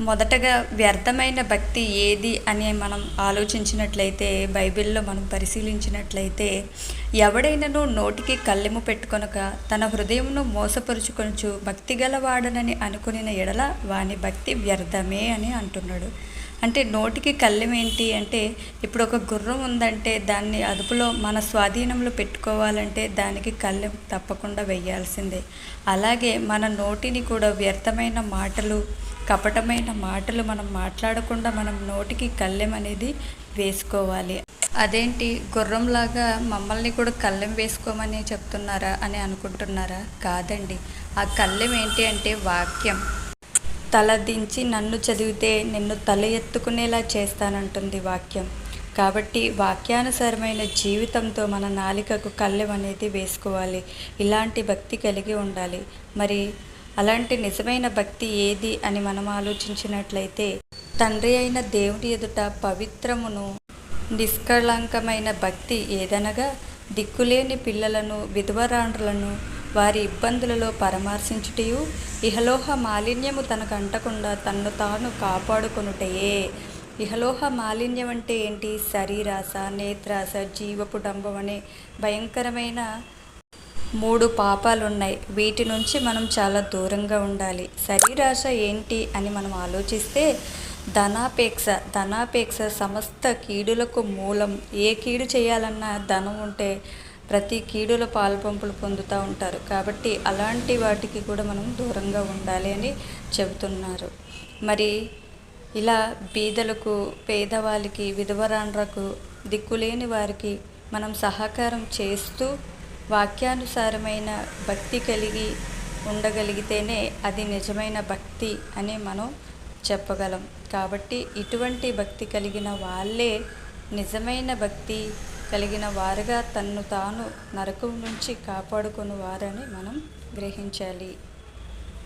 మొదటగా వ్యర్థమైన భక్తి ఏది అని మనం ఆలోచించినట్లయితే బైబిల్లో మనం పరిశీలించినట్లయితే ఎవడైనను నోటికి కళ్ళెము పెట్టుకొనక తన హృదయమును మోసపరుచుకొనుచు భక్తి గలవాడనని అనుకునిన ఎడల వాని భక్తి వ్యర్థమే అని అంటున్నాడు. అంటే నోటికి కళ్ళెం ఏంటి అంటే ఇప్పుడు ఒక గుర్రం ఉందంటే దాన్ని అదుపులో మన స్వాధీనంలో పెట్టుకోవాలంటే దానికి కళ్ళెం తప్పకుండా వేయాల్సిందే. అలాగే మన నోటిని కూడా వ్యర్థమైన మాటలు కపటమైన మాటలు మనం మాట్లాడకుండా మనం నోటికి కళ్ళెం అనేది వేసుకోవాలి. అదేంటి? గుర్రంలాగా మమ్మల్ని కూడా కళ్ళెం వేసుకోమని చెప్తున్నారా అని అనుకుంటున్నారా? కాదండి. ఆ కళ్ళెం ఏంటి అంటే వాక్యం. తల దించి నన్ను చదివితే నిన్ను తల ఎత్తుకునేలా చేస్తానంటుంది వాక్యం. కాబట్టి వాక్యానుసారమైన జీవితంతో మన నాలికకు కళ్ళెం అనేది వేసుకోవాలి. ఇలాంటి భక్తి కలిగి ఉండాలి. మరి అలాంటి నిజమైన భక్తి ఏది అని మనం ఆలోచించినట్లయితే తండ్రి అయిన దేవుని ఎదుట పవిత్రమును నిష్కళంకమైన భక్తి ఏదనగా దిక్కులేని పిల్లలను విధవరాండ్రులను వారి ఇబ్బందులలో పరామర్శించుటయు ఇహలోహ మాలిన్యము తనకు అంటకుండా తన్ను తాను కాపాడుకొనుటయే. ఇహలోహ మాలిన్యం అంటే ఏంటి? శరీరాస నేత్రాస జీవపుటంబం అనే భయంకరమైన మూడు పాపాలు ఉన్నాయి వీటి నుంచి మనం చాలా దూరంగా ఉండాలి. శరీరాశ ఏంటి అని మనం ఆలోచిస్తే ధనాపేక్ష ధనాపేక్ష సమస్త కీడులకు మూలం. ఏ కీడు చేయాలన్నా ధనం ఉంటే ప్రతి కీడుల పాల్పంపులు పొందుతూ ఉంటారు. కాబట్టి అలాంటి వాటికి కూడా మనం దూరంగా ఉండాలి అని చెబుతున్నారు. మరి ఇలా బీదలకు పేదవాళ్ళకి విధవరాండ్రకు దిక్కులేని వారికి మనం సహకారం చేస్తూ వాక్యానుసారమైన భక్తి కలిగి ఉండగలిగితేనే అది నిజమైన భక్తి అని మనం చెప్పగలం. కాబట్టి ఇటువంటి భక్తి కలిగిన వాళ్ళే నిజమైన భక్తి కలిగిన వారుగా తన్ను తాను నరకం నుంచి కాపాడుకుని వారని మనం గ్రహించాలి.